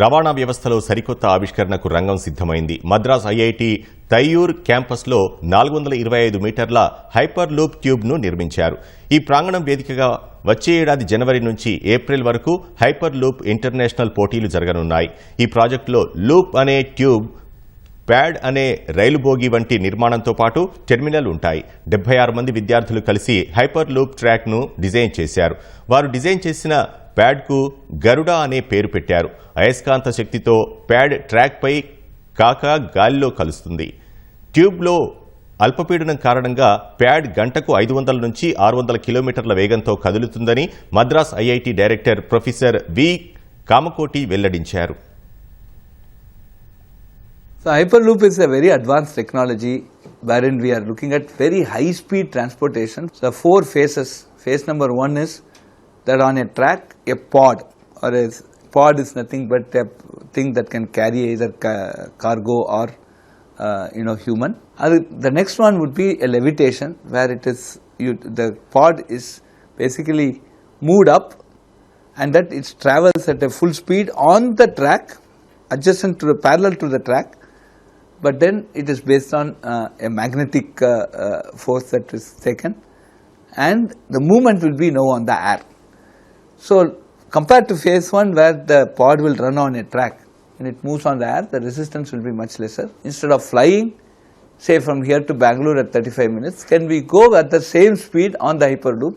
రవాణా వ్యవస్థలో సరికొత్త ఆవిష్కరణకు రంగం సిద్ధమైంది. మద్రాస్ ఐఐటి తయ్యూర్ క్యాంపస్లో నాలుగు వందల ఇరవై ఐదు మీటర్ల హైపర్ లూప్ ట్యూబ్ను నిర్మించారు. ఈ ప్రాంగణం వేదికగా వచ్చే ఏడాది జనవరి నుంచి ఏప్రిల్ వరకు హైపర్ లూప్ ఇంటర్నేషనల్ పోటీలు జరగనున్నాయి. ఈ ప్రాజెక్టులో లూప్ అనే ట్యూబ్ ప్యాడ్ అనే రైలు బోగి వంటి నిర్మాణంతో పాటు టెర్మినల్ ఉంటాయి. డెబ్బై ఆరు మంది విద్యార్థులు కలిసి హైపర్ లూప్ ట్రాక్ను డిజైన్ చేశారు. వారు డిజైన్ చేసిన ప్యాడ్కు గరుడ అనే పేరు పెట్టారు అయస్కాంత శక్తితో ప్యాడ్ ట్రాక్పై కాక గాలిలో కలుస్తుంది ట్యూబ్లో అల్పపీడనం కారణంగా ప్యాడ్ గంటకు ఐదు వందల నుంచి ఆరు వందల కిలోమీటర్ల వేగంతో కదులుతుందని Madras IIT director professor V Kamakoti వెల్లడించారు So Hyperloop is a very advanced technology wherein we are looking at very high speed transportation. So four phases. Phase number one is that on a track, a pod or a pod is nothing but a thing that can carry either ca- cargo or uh, you know human. The next one would be a levitation where it is you, the pod is basically moved up and that it travels at a full speed on the track adjacent to the parallel to the track but then it is based on uh, a magnetic uh, uh, force that is taken and the movement will be now on the air so compared to phase 1 where the pod will run on a track when it moves on the air the resistance will be much lesser. Instead of flying say from here to bangalore at 35 minutes can we go at the same speed on the hyperloop